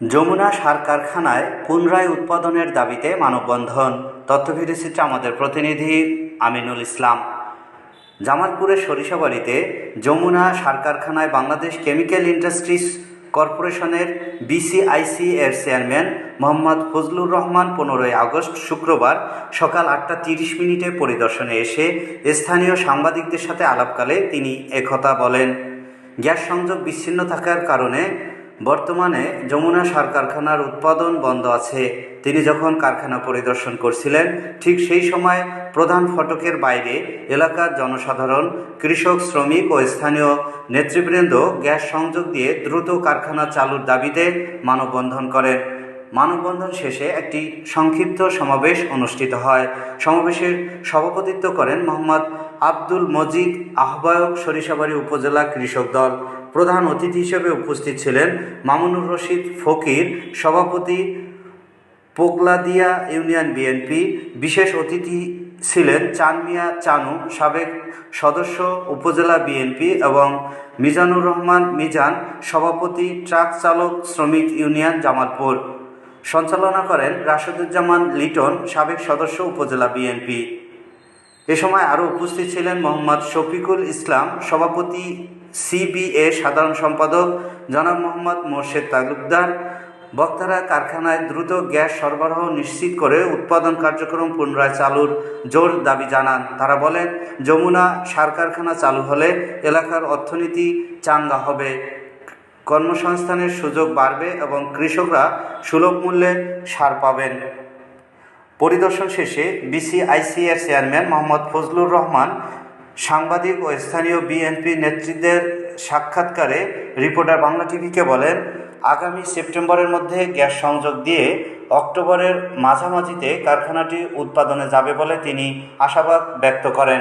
যমুনা সার কারখানায় পুনরায় উৎপাদনের দাবিতে মানববন্ধন। তথ্য তথ্যভিডিওচিত্রে আমাদের প্রতিনিধি আমিনুল ইসলাম। জামালপুরের সরিষাবাড়িতে যমুনা সার কারখানায় বাংলাদেশ কেমিক্যাল ইন্ডাস্ট্রিজ কর্পোরেশনের বিসিআইসি এর চেয়ারম্যান মোহাম্মদ ফজলুর রহমান পনেরোই আগস্ট শুক্রবার সকাল আটটা তিরিশ মিনিটে পরিদর্শনে এসে স্থানীয় সাংবাদিকদের সাথে আলাপকালে তিনি একথা বলেন। গ্যাস সংযোগ বিচ্ছিন্ন থাকার কারণে বর্তমানে যমুনা সার কারখানার উৎপাদন বন্ধ আছে। তিনি যখন কারখানা পরিদর্শন করছিলেন, ঠিক সেই সময় প্রধান ফটকের বাইরে এলাকার জনসাধারণ, কৃষক, শ্রমিক ও স্থানীয় নেতৃবৃন্দ গ্যাস সংযোগ দিয়ে দ্রুত কারখানা চালুর দাবিতে মানববন্ধন করেন। মানববন্ধন শেষে একটি সংক্ষিপ্ত সমাবেশ অনুষ্ঠিত হয়। সমাবেশের সভাপতিত্ব করেন মোহাম্মদ আব্দুল মজিদ আহ্বায়ক সরিষাবাড়ি উপজেলা কৃষক দল। প্রধান অতিথি হিসেবে উপস্থিত ছিলেন মামুনুর রশিদ ফকির, সভাপতি পোগলাদিয়া ইউনিয়ন বিএনপি, বিশেষ অতিথি ছিলেন চানমিয়া চানু, সাবেক সদস্য উপজেলা বিএনপি এবং মিজানুর রহমান মিজান, সভাপতি ট্রাক চালক শ্রমিক ইউনিয়ন জামালপুর। সঞ্চালনা করেন রাশেদুজ্জামান লিটন, সাবেক সদস্য উপজেলা বিএনপি। এ সময় আরও উপস্থিত ছিলেন মোহাম্মদ শফিকুল ইসলাম, সভাপতি সিবিএ সাধারণ সম্পাদক জনাব মোহাম্মদ মোর্শেদ তালুকদার, বক্তারা কারখানায় দ্রুত গ্যাস সরবরাহ নিশ্চিত করে উৎপাদন কার্যক্রম পুনরায় চালুর জোর দাবি জানান। তারা বলেন, যমুনা সার কারখানা চালু হলে এলাকার অর্থনীতি চাঙ্গা হবে। কর্মসংস্থানের সুযোগ বাড়বে এবং কৃষকরা সুলভ মূল্যে সার পাবেন। পরিদর্শন শেষে বিসিআইসিএর চেয়ারম্যান মোহাম্মদ ফজলুর রহমান সাংবাদিক ও স্থানীয় বিএনপি নেতৃত্বের সাক্ষাৎকারে রিপোর্টার বাংলা টিভিকে বলেন, আগামী সেপ্টেম্বরের মধ্যে গ্যাস সংযোগ দিয়ে অক্টোবরের মাঝামাঝিতে কারখানাটি উৎপাদনে যাবে বলে তিনি আশাবাদ ব্যক্ত করেন।